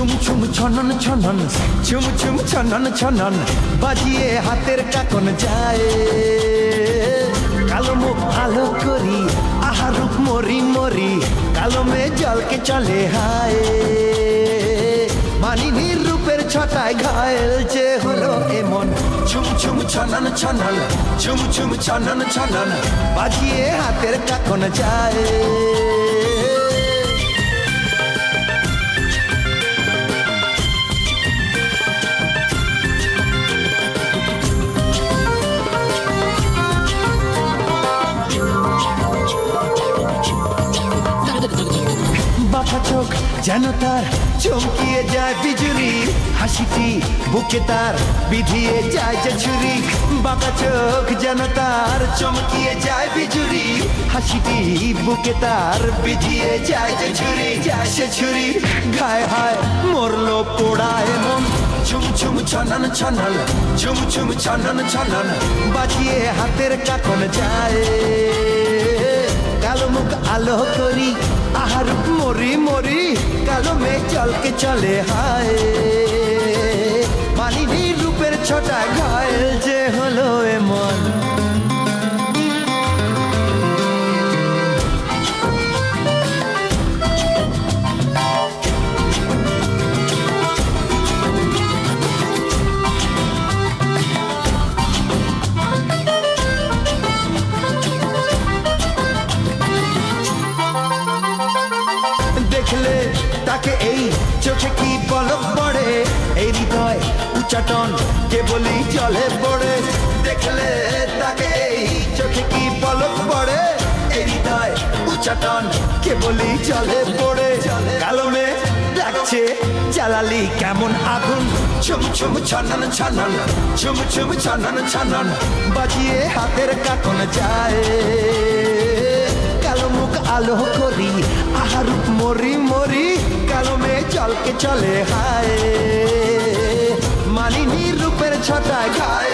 ছুম ছুম ছনন ছনন ছুম ছুম ছনন ছনন, বাজিয়ে হাতের কাকন যায়। কালো মুখ আলো করি আহারুক মরি মরি, কালো মে জলকে চলে হায়। মানিনীর রূপের ছটায় ঘায়েল যে হলো এমন। ছুম ছুম ছনন ছনন ছুম ছুম ছনন ছনন, বাজিয়ে হাতের কাকন যায়। চোখ, যেন তার চমকিয়ে যায় বিজুরি হাসিটি বুকে তার বিধিয়ে যায় যে ছুরি। বাঁকা চোখ, যেন তার চমকিয়ে যায় বিজুরি হাসিটি বুকে তার বিধিয়ে যায় যে ছুরি, যায় সে ছুরি। ঘায় হায় মরলো পোড়ায় মন। ছুম ছুম ছনন ছনন ছুম ছুম ছনন ছনন বাজিয়ে হাতের কাকন যায়। কালো মুখ আলো করি, আহার মরি মরি কালো মে চলকে চলে হায়। মালিনী রূপের ছটা ঘায়ল যে হলো দেখলে তাকে এই চোখে কি পলক পড়ে? এই হৃদয় উচ্চাটন কেবলই জলে পড়ে। দেখলে তাকে এই চোখে কি পলক পড়ে? এই হৃদয় উচ্চাটন কেবলই জলে পড়ে। কালো মে ডাকছে জ্বালালি কেমন আগুন? ছুম ছুম ছনন ছনন, ছুম ছুম ছনন ছনন, বাজিয়ে হাতের কাকন যায়। জলকে চলে হায়। মালিনী রূপের ছটা গায়।